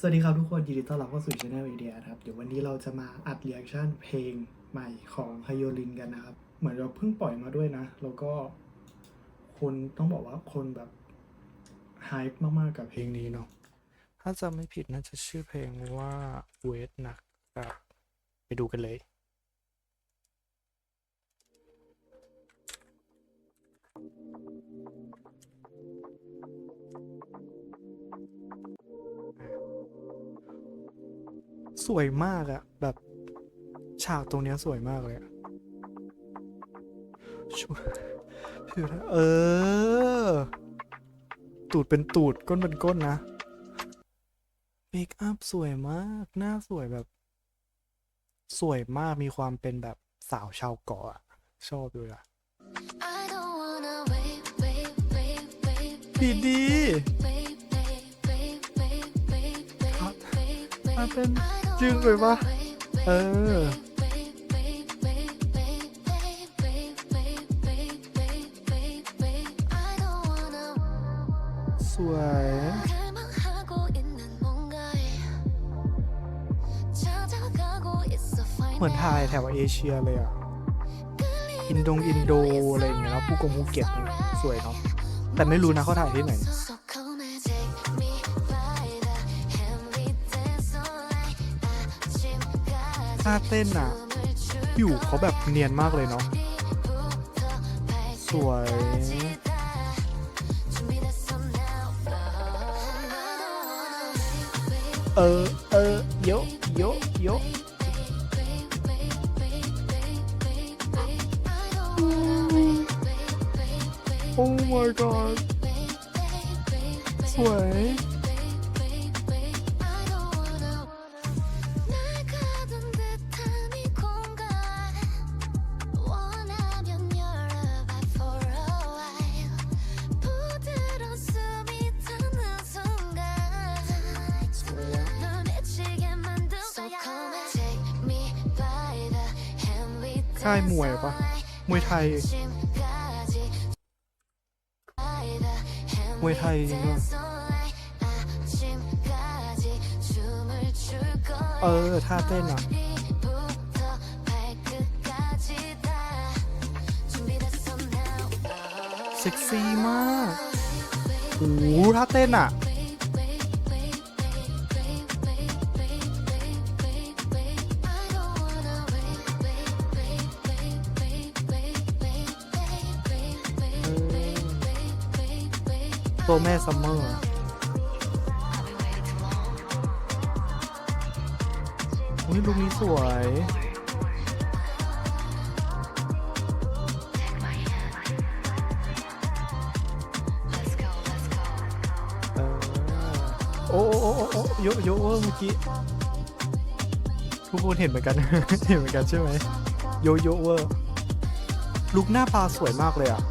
สวัสดีครับทุกคนยินดีต้อนรับเข้าสู่ช anel ไอเดียครับ เดี๋ยววันนี้เราจะมาอัดเรีแอคชั่นเพลงใหม่ของไฮโอลินกันนะครับ เหมือนเราเพิ่งปล่อยมาด้วยนะ แล้วก็คนต้องบอกว่าคนแบบไฮป์มาก ๆ กับเพลงนี้เนาะถ้าจำไม่ผิดน่าจะชื่อเพลงว่าเวทนะครับ ไปดูกันเลย สวยมากอะแบบฉากตรงเนี้ยสวยมากเลยอะช่วยคือเออ ตูดเป็นตูดก้นเป็นก้นนะเมคอัพสวยมาก หน้าสวยแบบ สวยมากมีความเป็นแบบสาวชาวเกาะอะชอบด้วยอะดีดี wait, wait, wait, wait, wait, wait, ถ้าเป็น จึงเลยวะเออสวยเหมือนไทยแถวเอเชียเลยอะอินโดอินโดอะไรอย่างเงี้ยแล้วภูกงภูเก็ตสวยเนาะแต่ไม่รู้นะเขาถ่ายที่ไหน ท่าเต้นอะยู่เขาแบบเนียนมากเลยเนาะสวย เออ เออเยอะเยอะเยอโอ้ my god สวย ค่ายมวยปะมวยไทย มวยไทยเออท่าเต้นอะเซ็กซี่มากโอ้ท่าเต้นอะ ตัวแม่ซัมเมอร์อุ้ยลูกนี้สวยเออโอ้โอ้โอ้โอ้โยโยเวอร์เมื่อกี้ทุกคนเห็นเหมือนกัน เห็นเหมือนกันใช่ไหมโยโยเวอร์ลุกหน้าปลาสวยมากเลยอะ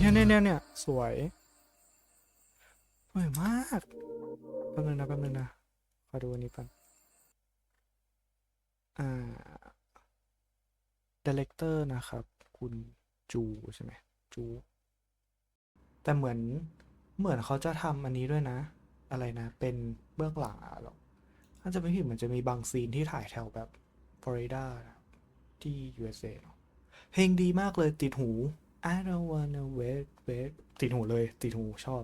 เนี่ยเนี่ยเนี่ยเนี่ยสวย สวยมากแป๊บนึงนะแป๊บนึงนะขอดูอันนี้ก่อนอ่าดีเลกเตอร์นะครับ คุณจูใช่ไหมจู แต่เหมือนเหมือนเขาจะทำอันนี้ด้วยนะ อะไรนะ เป็นเบื้องหลังหรอถ้าจะไม่ผิดเหมือนจะมีบางซีนที่ถ่ายแถวแบบฟลอริดาที่ USA เนอะเพลงดีมากเลยติดหู I don't wanna wait wait ติดหูเลย ติดหูชอบ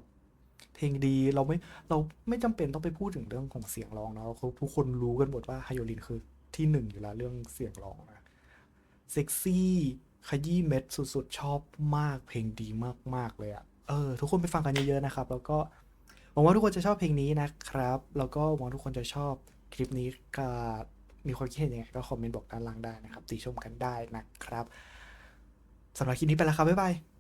เพลงดีเราไม่เราไม่จำเป็นต้องไปพูดถึงเรื่องของเสียงร้องเนาะทุกคนรู้กันหมดว่าไฮโอลินคือที่หนึ่งอยู่แล้วเรื่องเสียงร้องนะเซ็กซี่ขยี้เม็ดสุดๆ ชอบมากเพลงดีมากๆเลยอะ่ะเออทุกคนไปฟังกันเยอะๆนะครับ แล้วก็หวังว่าทุกคนจะชอบเพลงนี้นะครับ แล้วก็หวังทุกคนจะชอบคลิปนี้ก็มีความคิดเห็นยังไงก็คอมเมนต์บอกด้านล่างได้นะครับ ติชมกันได้นะครับ สำหรับคลิปนี้ไปแล้วครับ บ๊ายบาย